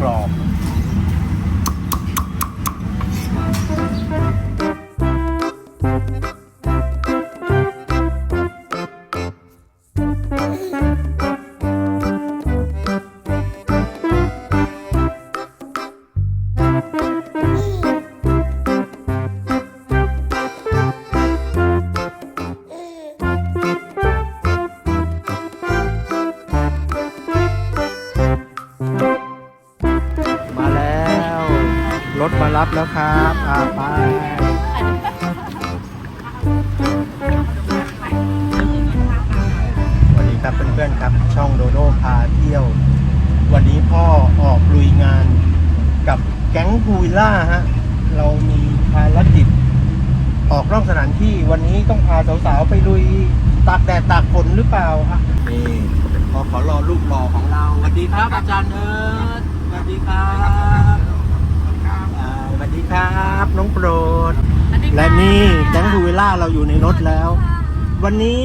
กรอบ อนๆครับ ช่องโดโดพาเที่ยว วันนี้พ่อออกลุยงานกับแก๊งพูวิลล่าฮะ เรามีภารกิจออกนอกสถานที่วันนี้ต้องพาสาวๆไปลุยตากแดดตากฝนหรือเปล่าฮะนี่พอขอรอลูกรอของเราสวัสดีครับอาจารย์เอิร์ธสวัสดีครับอ่าสวัสดีครับ น้องโปรด และนี่แก๊งพูวิลล่าเราอยู่ในรถแล้ว วันนี้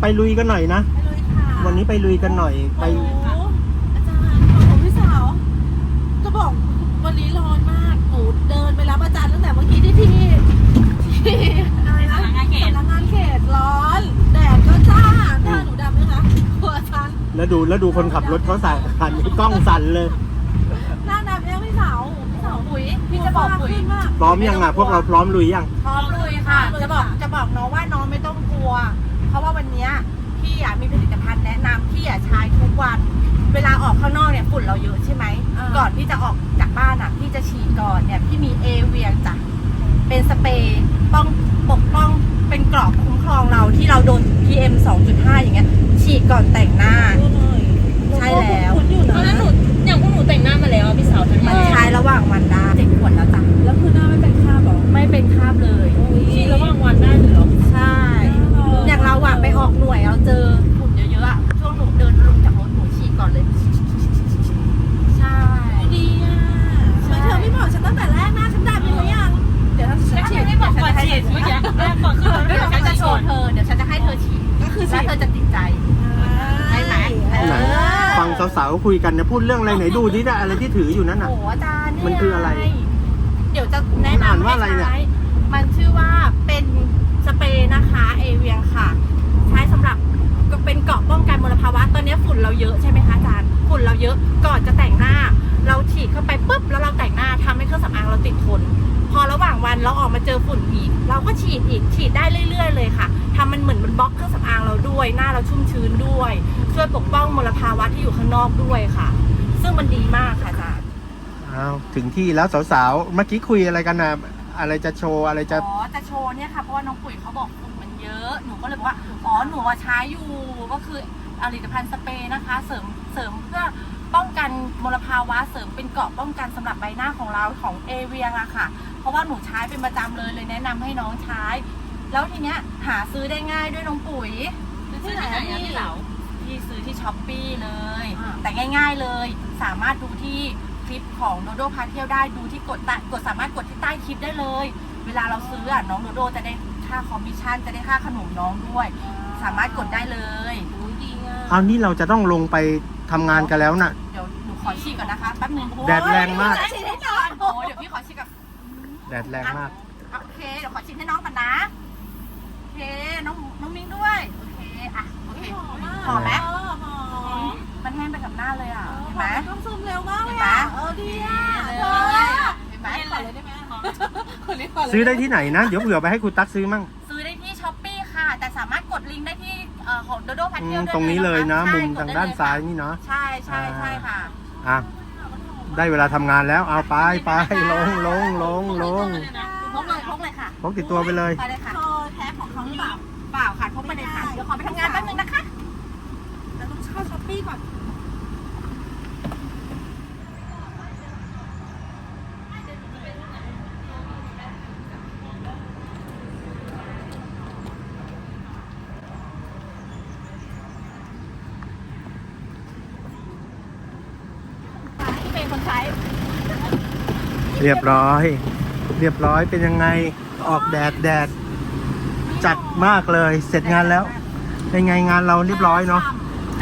ไปลุยกันหน่อยนะ วันนี้ไปลุยกันหน่อยไป โอ้โหอาจารย์ของพี่สาวจะบอกวันนี้ร้อนมากหนูเดินไปรับอาจารย์ตั้งแต่เมื่อกี้ที่ที่ที่อะไรนะสำนักงานเขต สำนักงานเขตร้อน แดดก็จ้าหน้าหนูดำไหมคะหัวอาจารย์แล้วดูแล้วดูคนขับรถเขาสั่นหันกล้องสั่นเลยหน้าดำยังพี่สาวพี่สาวปุ๋ยพี่จะบอกปุ๋ยมากพร้อมยังอะพวกเราพร้อมลุยยังพร้อมลุยค่ะ จะบอกจะบอกน้องว่าน้องไม่ต้องกลัว เพราะว่าวันเนี้ย พี่อะมีผลิตภัณฑ์แนะนำพี่อะใช้ทุกวัน เวลาออกข้างนอกเนี่ยฝุ่นเราเยอะใช่ไหมก่อนที่จะออกจากบ้านอะพี่จะฉีดก่อนเนี่ยพี่มีเอเวียจ้ะเป็นสเปรย์ป้องปกป้องเป็นกรอบคุ้มครองเราที่เราโดน PM 2.5 อย่างเงี้ยฉีดก่อนแต่งหน้า ใช่แล้ว คุณอยู่ตอนนั้นหนูนะอย่างพวกหนูแต่งหน้ามาแล้วพี่สาวทั้งมันั้นนใช้ระหว่างวันได้เจ็ดขวดแล้วจ้ะแล้วคือหน้าไม่เป็นคราบเหรอไม่เป็นคราบเลย ฉีดระหว่า คุยกันเนี่ยพูดเรื่องอะไรไหนดูที่ได้อะไรที่ถืออยู่นั่นน่ะ โอ้โหอาจารย์มันคืออะไรเดี๋ยวจะแนะมันอ่านนำว่าอะไรเนี่ยใช้มันชื่อว่าเป็นสเปรย์นะคะเอเวียงค่ะ ใช้สำหรับก็เป็นเกราะป้องกันมลภาวะ ตอนนี้ฝุ่นเราเยอะใช่ไหมคะอาจารย์ฝุ่นเราเยอะก่อนจะแต่งหน้า เราฉีดเข้าไปปุ๊บแล้วเราแต่งหน้าทำให้เครื่องสำอางเราติดทน พอระหว่างวันเราออกมาเจอฝุ่นอีก เราก็ฉีดอีกฉีดได้เรื่อย ๆ เลยค่ะทำมันเหมือนมันบล็อกเครื่องสำอางเราด้วย หน้าเราชุ่มชื้นด้วย ช่วยปกป้องมลภาวะที่อยู่ข้างนอกด้วยค่ะ ซึ่งมันดีมากค่ะอาจารย์อ้าวถึงที่แล้วสาวๆเมื่อกี้คุยอะไรกันนะอะไรจะโชว์อะไรจะอ๋อจะโชว์เนี่ยค่ะเพราะว่าน้องปุ๋ยเขาบอกฝุ่นมันเยอะหนูก็เลยบอกว่าอ๋อหนูอะใช้อยู่ก็คือผลิตภัณฑ์สเปรย์นะคะ เสริมเสริมเพื่อป้องกันมลภาวะเสริมเป็นเกราะป้องกันสำหรับใบหน้าของเราของเอเวียอะค่ะ เพราะว่าหนูใช้เป็นประจำเลยเลยแนะนำให้น้องใช้ แล้วทีเนี้ยหาซื้อได้ง่ายด้วยน้องปุ๋ย ซื้อที่ไหนอะพี่สาวที่ซื้อที่ช้อปปีเลย อ่า แต่ง่ายๆเลย สามารถดูที่คลิปของโดโดพาเที่ยวได้ดูที่กดใต้กดสามารถกดที่ใต้คลิปได้เลย เวลาเราซื้ออะน้องโดโดจะได้ค่าคอมมิชชั่นจะได้ค่าขนมน้องด้วย สามารถกดได้เลยอุ้ยดีอะเอานี่เราจะต้องลงไปทำงานกันแล้วน่ะ เดี๋ยวหนูขอฉีดก่อนนะคะแป๊บนึงแดดแรงมากโอ้ยฉีดให้น้องโอ้ยเดี๋ยวพี่ขอฉีดกับแดดแรงมาก โอเค เดี๋ยวขอฉีดให้น้องก่อนนะ โอเค น้องน้องมิ้งด้วย โอเค อะ โอเคหอมมากหอมไหมเออหอมมันแห้งไปกับหน้าเลยอะ เห็เห็นนไหไหมมต้องซึมเร็วมากเลยเห็นไหมอะเออดีอะเลเธอยเห็นไหมขอเลยได้ไหมคนนี้ขอเลยซื้อได้ที่ไหนนะ เดี๋ยวเผื่อไปให้คุณตั๊กซื้อมั่ง ซื้อได้ที่ช้อปปี้ค่ะ แต่สามารถกดลิงก์ได้ที่เอ่อของโดโดพันอืเที่ยวมด้วยตรงนี้เลยนะใช่มุมกทางไเลด้านค่ะซ้ายนี่เนาะ ใช่ใช่ใช่ค่ะ อะ ได้เวลาทำงานแล้วเอาไปไปลงลงลงลงพกเลยพกเลยค่ะพกติดตัวไปเลยไปเลยค่ะเธอแท้ของเขาหรือเปล่าเปล่าค่ะพกไปเลยค่ะเดี๋ยวขอไปทำงานแป๊บนึงนะคะเราต้องเข้าช้อปปี้ก่อนเป็นคนใช้ เรียบร้อย เรียบร้อยเป็นยังไงออกแดดแดดจัดมากเลยเสร็จงานแล้ว เป็นไงงานเราเรียบร้อยเนาะ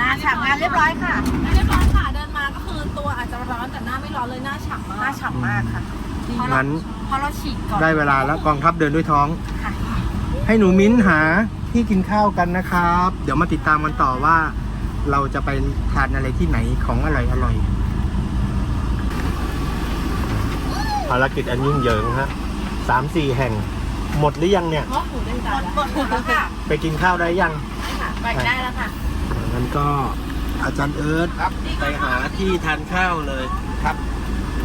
นาฉากงานเรียบร้อยค่ะเรียบร้อยค่ะเดินมาก็คือตัวอาจจะร้อนแต่หน้าไม่ร้อนเลยหน้าฉ่ำมากหน้าฉ่ำมากค่ะเพราะเรางั้นเพราะเราฉีดก่อนได้เวลาแล้วกองทัพเดินด้วยท้องค่ะให้หนูมิ้นหาที่กินข้าวกันนะครับ เดี๋ยวมาติดตามกันต่อว่า เราจะไปทานอะไรที่ไหนของอร่อยอร่อย ภารกิจอันยิ่งเหยิงฮะสามสี่แห่งหมดหรือยังเนี่ยงอกหมูได้จานหมดหมดแล้วค่ะไปกินข้าวได้ยังแบ่งได้แล้วค่ะงั้นก็อาจารย์เอิร์ธไปหาที่ทานข้าวเลยครับ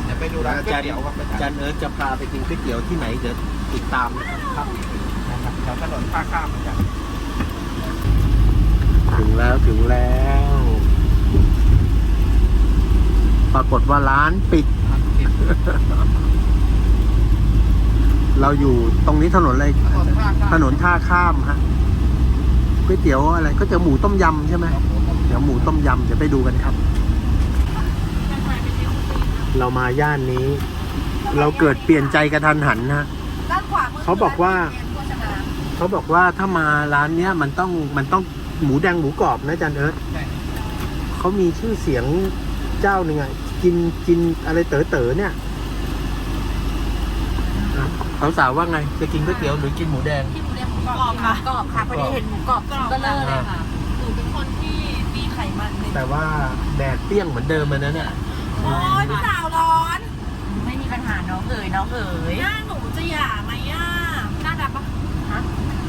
เดี๋ยวไปดูร้านอาก๋วยจารย์เตี๋ยวครับอาอาจาจารรย์เอิร์ธจะพาไปกินก๋วยเตี๋ยวที่ไหนเดี๋ยวติดตามนะครับย์แถวถนนท่าข้ามอาจารย์ถึงแล้วถึงแล้ว ปรากฏว่าร้านปิด เราอยู่ตรงนี้ถนนอะไรถนนท่าข้ามฮะก๋วยเตี๋ยวอะไรก็จะหมูต้มยำใช่ไหมเดี๋ยวหมูต้มยำเดี๋ยวไปดูกันครับ เรามาย่านนี้ เราเกิดเปลี่ยนใจกระทันหันนะด้านขวามือเขาบอกว่าโฆษณาเขาบอกว่าถ้ามาร้านเนี้ยมันต้องมันต้องหมูแดงหมูกรอบนะอาจารย์เอิร์ธเขามีชื่อเสียงเจ้าหนึ่งอะกินกินอะไรเต๋อเต๋อเนี่ยเขา สาวๆว่าไงจะกินก๋วยเตี๋ยวหรือกินหมูแดง ที่หมูแดงหมูกรอบค่ะกรอบค่ะพอดีเห็นหมูกรอบกรอบเบลอเลยค่ะหนูเป็นคนที่มีไขมันในแต่ว่าแดดเปรี้ยงเหมือนเดิมเลยนะเนี่ยโอ้ยพี่สาวร้อนไม่มีปัญหาน้องเอ๋ยน้องเอ๋ยหน้าหนูจะหย่าไหมอะหน้าดำปะฮะ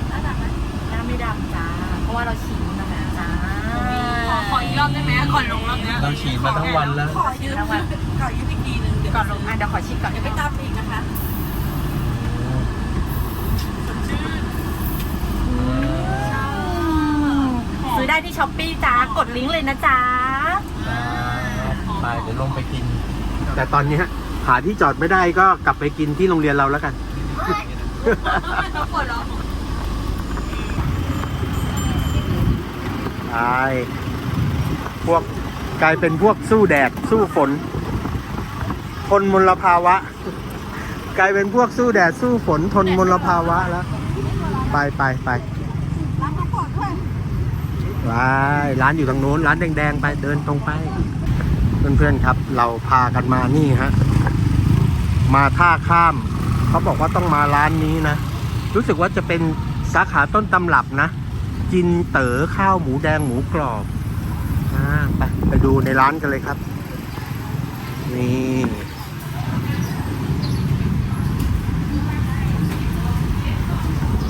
หน้าดำไหมหน้าไม่ดำจ้าเพราะว่าเราฉีดมาแล้วจ้าขอขออีกรอบได้ไหมก่อนลงรอบเนี้ยเราฉีดมาทั้งวันแล้ว ขอยืมขอยืมอีกทีหนึงเดี๋ยวก่อนลงอะเดี๋ยวขอฉีดก่อนเดี๋ยวไปตามอีกนะคะ ซื้อ ได้ที่ช้อปปี้จ้ากดลิงก์เลยนะจ้าไปเดี๋ยวลงไปกิน แต่ตอนเนี้ยหาที่จอดไม่ได้ก็กลับไปกินที่โรงเรียนเราแล้วกันเขาปวดร้อนใช่พวกกลายเป็นพวกสู้แดดสู้ฝนทนมลภาวะ กลายเป็นพวกสู้แดดสู้ฝนทนมลภาวะแล้ว ไปไปไป รับมาก่อนด้วย ไปร้านอยู่ทางโน้น ร้านแดงๆไปเดินตรงไป เพื่อนๆครับ เราพากันมานี่ฮะ มาท่าข้าม เขาบอกว่าต้องมาร้านนี้นะ รู้สึกว่าจะเป็นสาขาต้นตำรับนะ จินเต๋อข้าวหมูแดงหมูกรอบอ่าไปไปดูในร้านกันเลยครับ นี่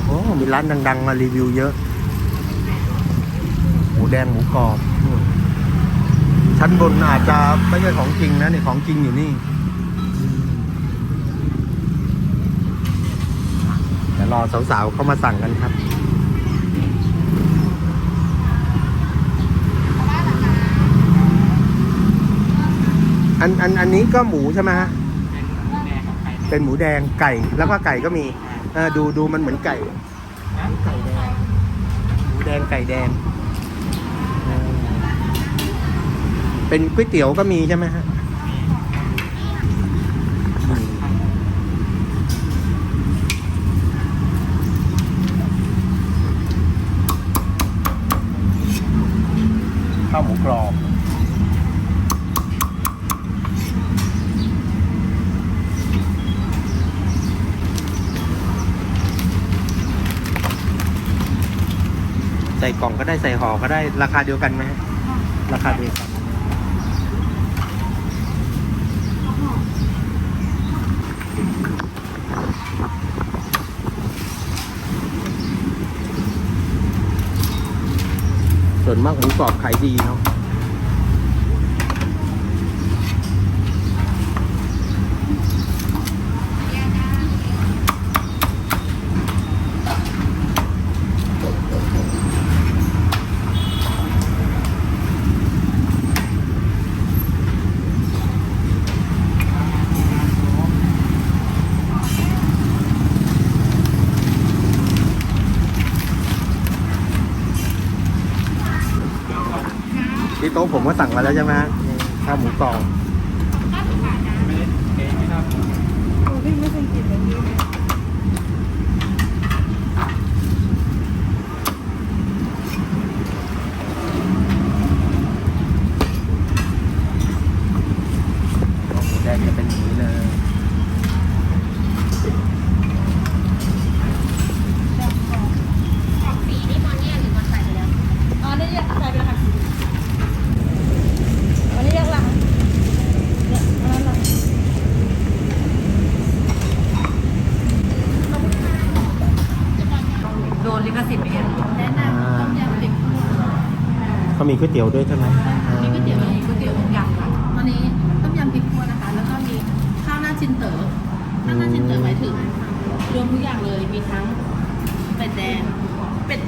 โอ้มีร้านดัง ๆ มารีวิวเยอะ แดงหมูกรอบอืมชั้นบนอาจจะไม่ใช่ของจริงนะนี่ของจริงอยู่นี่เดี๋ยวรอสาวๆเข้ามาสั่งกันครับอันอันอันนี้ก็หมูใช่ไหมฮะ เป็นหมูแดงไก่ แล้วก็ไก่ก็มี เออดูดูมันเหมือนไก่ไก่แดง หมูแดงไก่แดงเออ เป็นก๋วยเตี๋ยวก็มีใช่ไหมฮะอืมข้าวหมูกรอบใส่กล่องก็ได้ใส่ห่อก็ได้ราคาเดียวกันไหมฮะราคาเดียวกัน ส่วนมากหมูกรอบขายดีเนาะ ผมก็สั่งมาแล้วใช่ไหมข้าวหมูกรอบ แยกใส่ไปเลยค่ะอันนี้แยกหลังเนี่ยอันนั้นหลัง โดนลิขสิทธิ์ไปไง แนะนำต้มยำพริกคั่ว เขามี ก๋วยเตี๋ยวด้วยใช่ไหมมีก๋วยเตี๋ยวมีก๋วยเตี๋ยวทุกอย่างค่ะวันนี้ต้มยำพริกคั่วนะคะ แล้วก็มีข้าวหน้าจินเต๋อข้าวหน้าจินเต๋อหมายถึงรวมทุกอย่างเลยมีทั้งเป็ดแดงเป็ด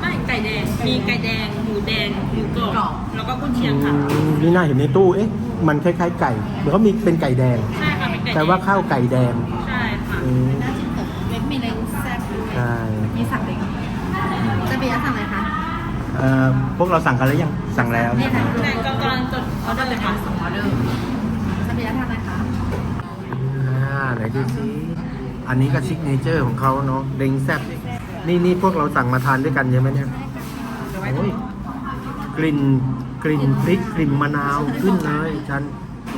ไม่ไก่แดง มีไก่แดงหมูแดงหมูกรอบแล้วก็กุนเชียงค่ะอืมนี่น่าเห็นในตู้เอ๊ะมันคล้ายๆไก่เหมือนเขามีเป็นไก่แดงใช่ค่ะเป็นไก่แดงแต่ว่าข้าวไก่แดงใช่ค่ะอืมหน้าจินเต๋อเล็กมีเล้งแซ่บด้วยใช่มีสั่งเล้งจะมีอะไรสั่งอะไรคะ เอ่อพวกเราสั่งกันแล้วยังสั่งแล้วนี่ไหนแต่กำลังจดออเดอร์เลยค่ะสองออเดอร์จะมีอะไรทานอะไรคะอ่าไหนดูสิอันนี้ก็ซิกเนเจอร์ของเขาเนาะเด้งแซ่บนี่นี่พวกเราสั่งมาทานด้วยกันใช่ไหมเนี่ยโอ้ยกลิ่นกลิ่นพริกกลิ่นมะนาวขึ้นเลยจัน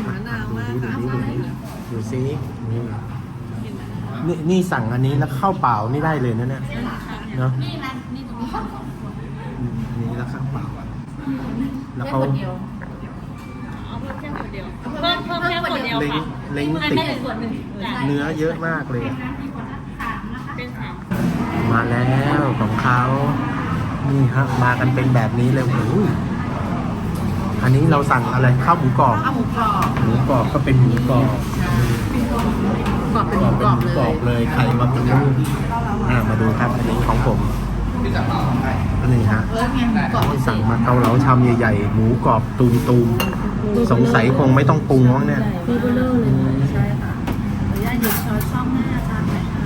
มะนาวมากดูค่ะดิดูดิดูสินี่นี่นี่สั่งอันนี้แล้วข้าวเปล่านี่ได้เลยนะเนี่ยเนาะ นี่ นะนี่ตรงนี้อืมอันนี้แล้วข้าวเปล่าแล้วแค่เขาคนเดียวเอาเพิ่มแค่ขวดเดียวเพิ่มเพิ่มแค่ขวดเดียวเล้งค่ะเล้งไม่ติดไม่ถึงขวดหนึ่งจ้ะเนื้อเยอะมากเลย เป็นสามมาแล้วของเขานี่ฮะมากันเป็นแบบนี้เลยโอ้โหอันนี้เราสั่งอะไรข้าวหมูกรอบเอาหมูกรอบหมูกรอบก็เป็นหมูกรอบกรอบเป็นหมูกรอบเป็นหมูเลกรอยบเลยไข่มาเป็นลูกอ่ามาดูครับอันนี้ของผม อันนี้ฮะเรอบที่สั่งมาเกาเหลาชามใหญ่ๆ หมูกรอบตูมตูมๆสงสัยคงไม่ต้องปรุงมั้งเนี่ยเบอร์เบอร์เลอร์เลยใช่ค่ะขออนุญาตหยิบช้อนซ่อมให้าจารย์หน่อยค่ะ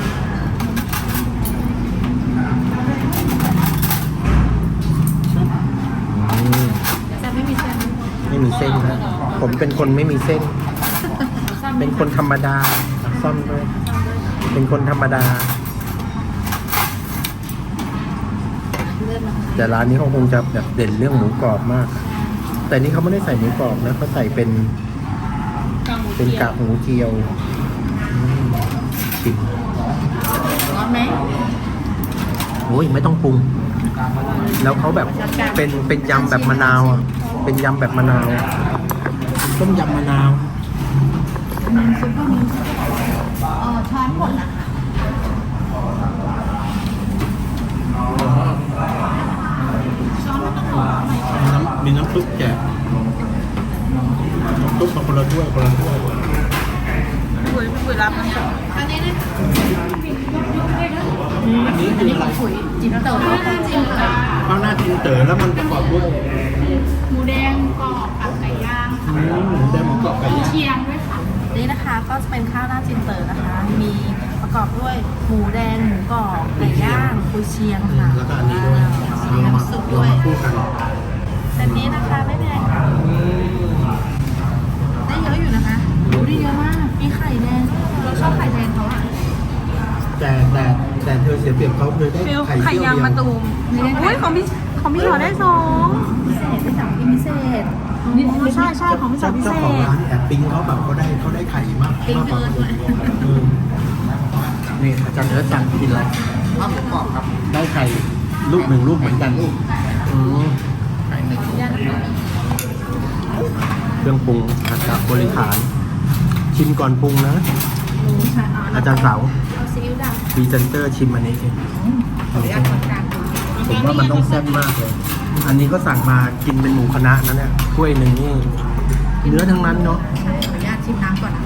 อืมแต่ไม่มีเส้นไม่มีเส้นนะผมเป็นคนไม่มีเส้นเป็นคนธรรมดาซ่อมด้วยเป็นคนธรรมดา แต่ร้านนี้เขาคงจะแบบเด่นเรื่องหมูกรอบมาก แต่นี่เขาไม่ได้ใส่หมูกรอบนะเขาใส่เป็นกางหมูเป็นเจียกาวกหมูเจียวอืมชิมร้อนไหมโอ้ยไม่ต้องปรุง แล้วเขาแบบเป็นเป็นยำแบบมะนาวอะเป็นยำแบบมะนาวต้มยำมะนาวซุปก็มีเออช้อนหมดนะคะ มีน้ำมีน้ำซุปแจกน้ำซุปมาคนละถ้วยคนละถ้วยคุยคุยรับมันอันนี้นะอันนี้คืออะไรปุ๋ยจินเต๋อจินเต๋อข้าวหน้าจินเต๋อแล้วมันประกอบด้วยหมูแดงกรอบกับไก่ย่างอืมหมูแดงหมูกรอบไก่ย่างเชียงด้วยค่ะนี่นะคะก็จะเป็นข้าวหน้าจินเต๋อนะคะ มีประกอบด้วยหมูแดงหมูกรอบไก่ย่างกุยเชียงค่ะแล้วก็อันนี้ด้วย มีเรามาน้ำซุปเราด้วยมาคู่กันแบบนี้นะคะไม่แพงค่ะได้เยอะอยู่นะคะดูได้เยอะมากมีไข่แดงเราชอบไข่แดงเขาอะแต่แต่แต่เธอเสียเปรียบเขาเธอได้ฟิลไข่ไข่เจียวเดียยำมะตูวมอุ้ยของพี่ของพี่หอได้สองพิเศษไม่สั่งกินพิเศษนี่ใช่ใช่ของพี่สาวพิเศเจ้าของษร้านแอบปิ้งเขาแบบเขาได้เขาได้ไข่มากปิ้งมากกว่าเกินด้วยเออนี่อาจารย์เอิร์ธสั่งกินอะไรข้าวหมูกรอบครับได้ไข่ ลูกหนึ่งลูกเหมือนกันลูกอืมไข่หนึ่งเครื่องปรุงอาจารย์บริขาร ชิมก่อนปรุงนะรู้ค่ะเอาอาจารย์เสาวเอาซีอิ๊วดำพรีเซนเตอร์ชิมอันนี้สิขออนุญาตคนกลางดูผมว่ามันต้องแซ่บมากเลย อันนี้ก็สั่งมากินเป็นหมูคณะนะเนี่ยถ้วยหนึ่งนี่ เนื้อทั้งนั้นเนาะ ใช่ขออนุญาตชิมน้ำก่อนนะ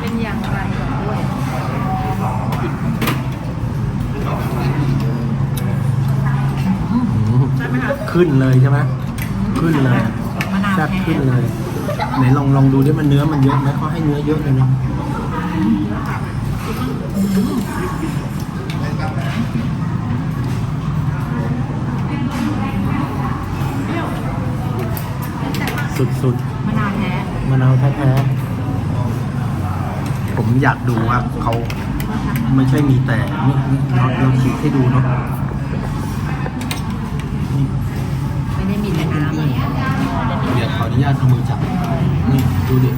เป็นอย่างไรก่อนด้วย ขึ้นเลยใช่ไหมขึ้นเลยมะนาวแซ่บแท้ขึ้นเลย ไหนลองลองดูดิมันเนื้อมันเยอะไหมเขาให้เนื้อเยอะเลยเนาะสุดมะนาวแท้ๆมะนาวแท้ๆผมอยากดูว่าเขาไม่ใช่มีแต่นี่นี่เราเราฉีกให้ดูเนาะนี่ ไม่ได้มีแต่น้ำอะ เดี๋ยวขออ นุญาตเอามือจับนี่ดูดิ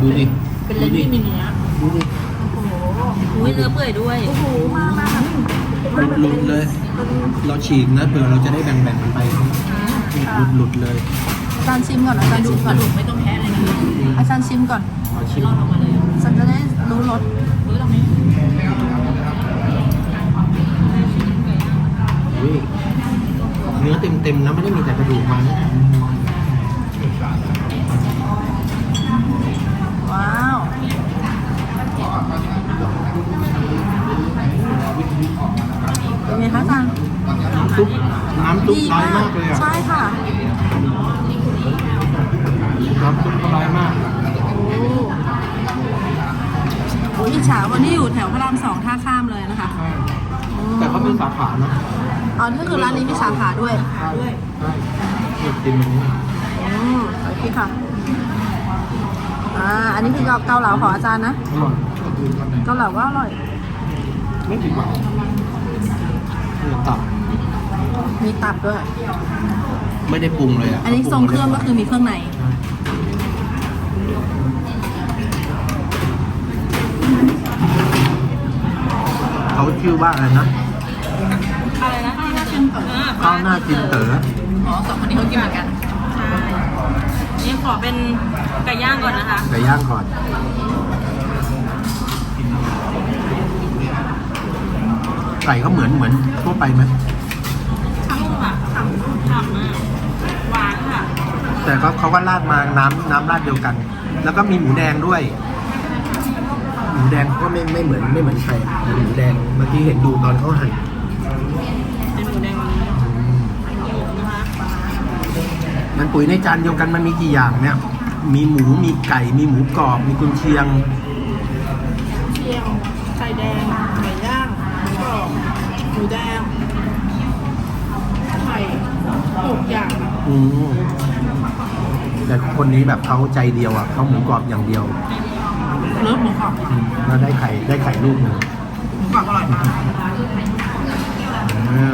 ดูดิเป็นเล้งที่มีเนื้อดูดิโอ้โหอุ้ยเนื้อเปื่อยด้วย โอ้โหมามาค่ะหลุดหลุดเลย เราฉีกนะเผื่อเราจะได้แบ่งแบ่งกันไปหลุดหลุดเลยอาจารย์ชิมก่อนอาจารย์ชิมก่อน ไม่ต้องแพ้เลยนะอาจารย์ชิมก่อนขอชิม รอดออกมาเลยฉันจะได้รู้รสรู้ตรงนี้อุ้ยเนื้อเต็มเต็มๆนะไม่ได้มีแต่กระดูกมัน ว้าวเป็นไงคะอาจารย์น้ำซุปน้ำซุปร้ายมากเลยอะใช่ค่ะน้ำซุปเขาร้ายมากโอ้โหอิจฉาวันที่อยู่แถวพระรามสองท่าข้ามเลยนะคะ แต่เขาเป็นสาขานะอ๋อนี่คือร้านนี้มีสาขาด้วยใช่ใช่เนี่ยกินแบบนี้ อืมโอเคค่ะ อ่า อันนี้คือเกาเหลาของอาจารย์นะ อร่อยเกาเหลาก็อร่อย ไม่ผิดหวังเนี่ยตับมีตับด้วย ไม่ได้ปรุงเลยอะอันนี้ทรงเครื่องก็คือมีเครื่องใน เขาชื่อว่าอะไรนะอะไรนะที่น่าชิมเออข้าวหน้าจินเต๋อ อ๋อสองคนนี้เขากินเหมือนกันใช่นี่ ขอเป็นไก่ย่างก่อนนะคะ ไก่ย่างก่อน ไก่เขาเหมือนเหมือนทั่วไปไหมนุ่มอะฉ่ำฉ่ำมากหวานค่ะ แต่ก็เขาก็ราดมาน้ำน้ำราดเดียวกัน แล้วก็มีหมูแดงด้วย หมูแดงก็ไม่ไม่เหมือนไม่เหมือนไข่อะหมูแดงเมื่อกี้เห็นดูตอนเขาหั่น เป็นหมูแดงวันนี้อยู่นะคะ มันปุ๋ยในจานเดียวกันมันมีกี่อย่างเนี่ย มีหมูมีไก่ มีหมูกรอบ มีกุนเชียง เชียงไข่แดงไก่ย่างหมูกรอบหมูแดงไข่หกอย่างอืมแต่คนนี้แบบเขาใจเดียวอะเขาหมูกรอบอย่างเดียวเลิฟหมูกรอบอืมแล้วได้ไข่ได้ไข่ลูกหนึ่งหมูกรอบอร่อยมากอ่า ฮะ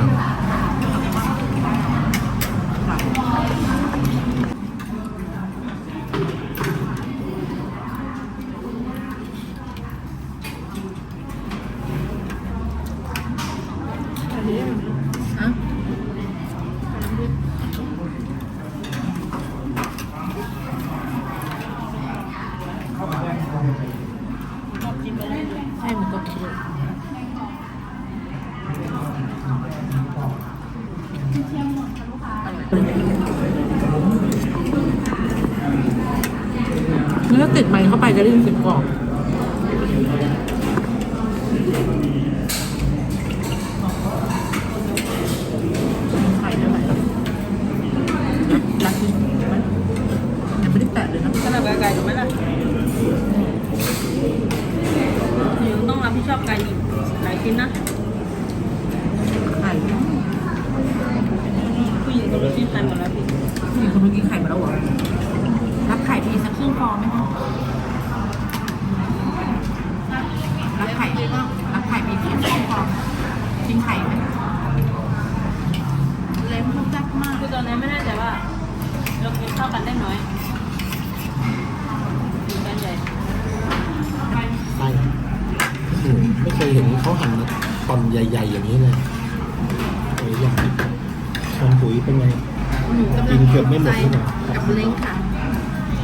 ให้หมูกรอบเลย เนื้อติดไม้เข้าไปจะได้ยินเสียงกรอบไข่เท่าไหร่รักจริงไหมยังไม่ได้แตะเลยนะ สลับกับไก่ถูกไหมล่ะหนูต้องรับผิดชอบไก่อีกหลายชิ้นนะ ไข่ ผู้หญิงคนนี้ชื่อไข่หมดแล้วพี่ ผู้หญิงคนเมื่อกี้ไข่มาแล้วเหรอ รับไข่พีสักครึ่งฟองไหมคะรับไข่รับไข่พีสักครึ่งฟองทิ้งไข่ไหมเล้มทุกจักมาก คือตอนนี้ไม่แน่ใจว่าเรากินข้าวกันได้น้อยอยู่กันใหญ่ ไส้อืมไม่เคยเห็นเขาหั่นตอน ใหญ่ๆอย่างนี้เลยโอ้ยอย่างทำปุ๋ยเป็นไง หนูกำลักิงนเกือบไม่หมดเลยเหรอกับเล้งค่ะ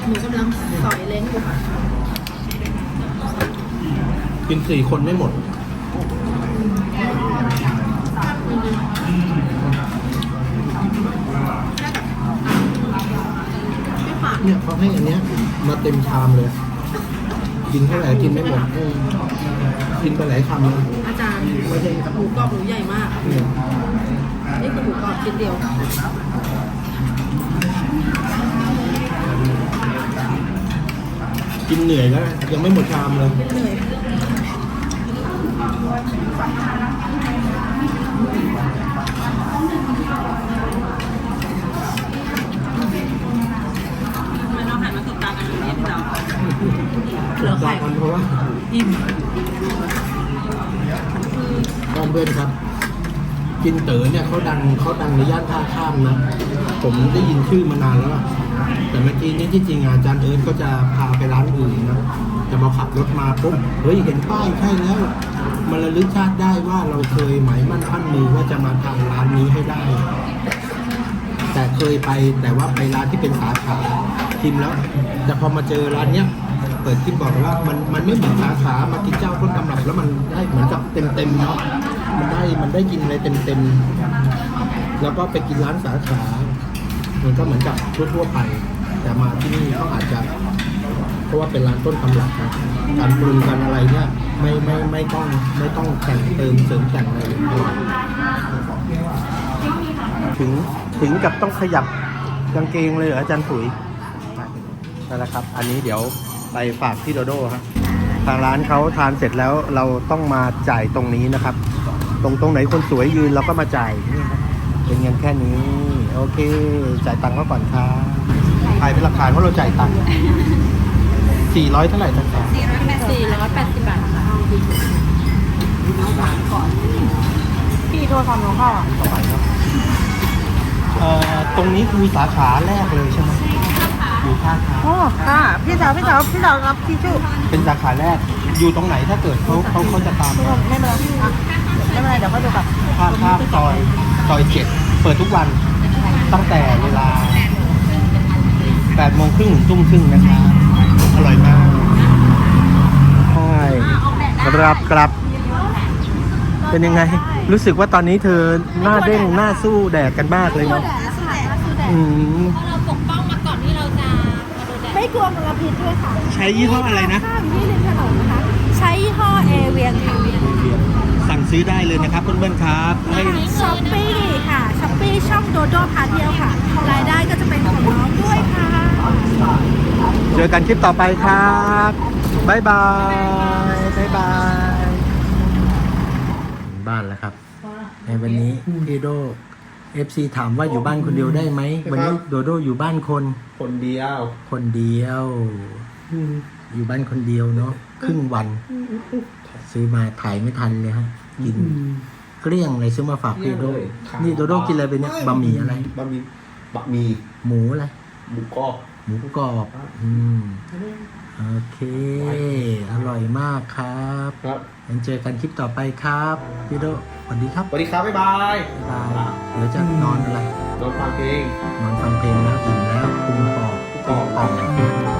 หนูกำลังสอยเล้งอยู่ค่ะกินสี่คนไม่หมด ไม่ฝาดเนี่ยเขาให้อันเนี้ย มาเต็มชามเลย กินเท่าไหร่กินไม่หมดอืม กินไปหลายคำเลยอาจารย์ไม่ใช่หมูกรอบหมูใหญ่มากเนี่ยนี่คือหมูกรอบชิ้นเดียว กินเหนื่อยแล้ว ยังไม่หมดชามเลยเหนื่อยทำไมเราหันมาสบตากันอย่างนี้พี่เราเหลือไข่เพราะว่าอิ่มบ้าน เพื่อนครับ กินเต๋อเนี่ยเขาดังเขาดังในย่านท่าข้ามนะ ผมได้ยินชื่อมานานแล้ว แต่เมื่อกี้นี้ที่จริงอาจารย์เอิร์ธก็จะพาไปร้านอื่นนะแต่พอขับรถมาปุ๊บเฮ้ยเห็นป้ายใช่แล้วมันระลึกชาติได้ว่าเราเคยหมายมั่นพันมือว่าจะมาทานร้านนี้ให้ได้ แต่เคยไปแต่ว่าไปร้านที่เป็นสาขาชิมแล้ว แต่พอมาเจอร้านเนี้ยเปิดคลิปบอกว่ามันมันไม่เหมือนสาขามากินเจ้าต้นตำรับแล้วมันได้เหมือนกับเต็มเต็มเนาะ มันได้มันได้กินอะไรเต็มเต็มๆ แล้วก็ไปกินร้านสาขา มันก็เหมือนกับทั่วๆไป แต่มาที่นี่ก็อาจจะ เพราะว่าเป็นร้านต้นตำรับนะการปรุงกันอะไรเนี่ยไม่ไม่ไม่ต้องไม่ต้องแต่งเติมเสริมแต่งอะไรถึงถึงกับต้องขยับกางเกงเลยเหรออาจารย์ปุ๋ยนั่นแหละครับ อันนี้เดี๋ยวไปฝากที่โดโด้ครับทางร้านเขาทานเสร็จแล้วเราต้องมาจ่ายตรงนี้นะครับ ตรงตรงไหนคนสวยยืนเราก็มาจ่ายนี่ครับเป็นเงินแค่นี้ โอเค จ่ายตังค์เขาก่อนครับถ่ายเป็นหลักฐานว่าเราจ่ายตังค์สี่ร้อยเท่าไหร่นะครับสี่ร้อยแปดสิบบาทค่ะพี่โทรศัพท์หนูเข้าอะต่อไปครับเอ่อตรงนี้คือสาขาแรกเลยใช่ไหมอยู่ท่าค้าโอ้ค่ะ พี่สาว พี่สาว พี่สาวรับทิชชู่เป็นสาขาแรก อยู่ตรงไหนถ้าเกิดเขาเขาเขาจะตามไม่เป็นไรอะ ไม่เป็นไรเดี๋ยวเขาดูกับท่าข้ามซอยซอยเจ็ดเปิดทุกวันตั้งแต่เวลาแปดโมงครึ่งถึงทุ่มครึ่งนะคะอร่อยมากใช่ครับครับ เป็นยังไง รู้สึกว่าตอนนี้เธอหน้าเด้งหน้าสู้แดดกันมากเลยเนาะอืมเราปกป้องมาก่อนที่เราจะมาโดนแดดไม่กลัวมลพิษด้วยค่ะ ใช้ยี่ห้ออะไรนะข้าวอยู่ที่ริมถนนนะคะ ใช้ยี่ห้อเอเวียนค่ะสั่ง ซื้อได้เลยนะครับเพื่อนๆครับให้ช้อปปี้ค่ะช้อปปี้ช่องโดโดพาเที่ยวค่ะรายได้ก็จะเป็นของน้องด้วยค่ะ เจอกันคลิปต่อไปครับบายบายบายบายบ้านแล้วครับ ในวันนี้พี่โด FC ถามว่าอยู่บ้านคนเดียวได้ไหมวันนี้โดโดอยู่บ้านคน คนเดียว คนเดียว อยู่บ้านคนเดียวเนาะครึ่งวัน ซื้อมาถ่ายไม่ทันเลยฮะ กิน เกลี้ยงเลยซื้อมาฝากพี่โดนี่โดโดกินอะไรไปเนี่ยบะหมี่อะไร บะหมี่บะหมี่หมูอะไร หมูกรอบหมูกรอบอืมโอเค อร่อยมากครับครับงั้นเจอกันคลิปต่อไปครับพี่โดสวัสดีครับสวัสดีครับบ๊ายบายบายเดี๋ยวจะนอนอะไรโดนฟังเพลงนอนฟังเพลงแล้วอิ่มแล้วพุงปอกกรอบป่อง